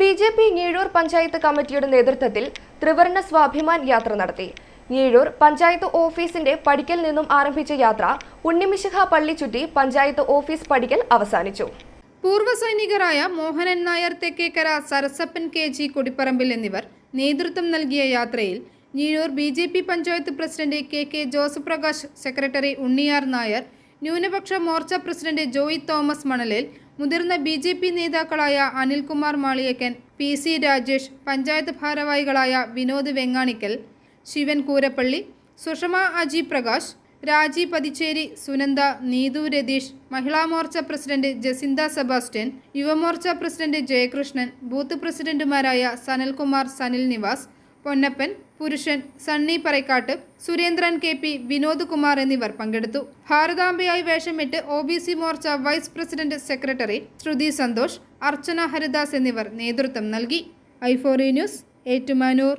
B J P Njeezhoor panchayat കമ്മിറ്റിയുടെ നേതൃത്വത്തിൽ ത്രിവർണ സ്വാഭിമാൻ യാത്ര നടത്തി. ഞീഴൂർ പഞ്ചായത്ത് ഓഫീസിന്റെ പടിക്കൽ നിന്നും ആരംഭിച്ച യാത്ര ഉണ്ണിമിശിഹ പള്ളി ചുറ്റി പഞ്ചായത്ത് ഓഫീസ് പടിക്കൽ അവസാനിച്ചു. പൂർവ സൈനികരായ മോഹനൻ നായർ തെക്കേക്കര സരസപ്പൻ കെ ജി കൊടിപ്പറമ്പിൽ എന്നിവർ നേതൃത്വം നൽകിയ യാത്രയിൽ Njeezhoor B J P panchayat president K K Joseph Prakash secretary Unniyar Nair ന്യൂനപക്ഷ മോർച്ച പ്രസിഡന്റ് ജോയി തോമസ് മണലേൽ മുതിർന്ന ബി ജെ പി നേതാക്കളായ അനിൽകുമാർ മാളിയക്കൻ പി സി രാജേഷ് പഞ്ചായത്ത് ഭാരവാഹികളായ Vinod Venganikkal Shivan Koorappally Sushama Aji Prakash Raji Pathicheri Sunanda Neethu Ratheesh Mahila Morcha president Jacintha Sebastian Yuvamorcha president Jayakrishnan booth പ്രസിഡന്റുമാരായ Sanalkumar Sanil Nivas Ponnappan Purushan Sunny Parakkattu Surendran K P Vinod Kumar എന്നിവർ പങ്കെടുത്തു. ഭാരതാംബയായി വേഷമിട്ട് O B C Morcha vice president secretary Shruthi Santhosh Archana Haridas എന്നിവർ നേതൃത്വം നൽകി. ഐഫോറി news Ettumanoor.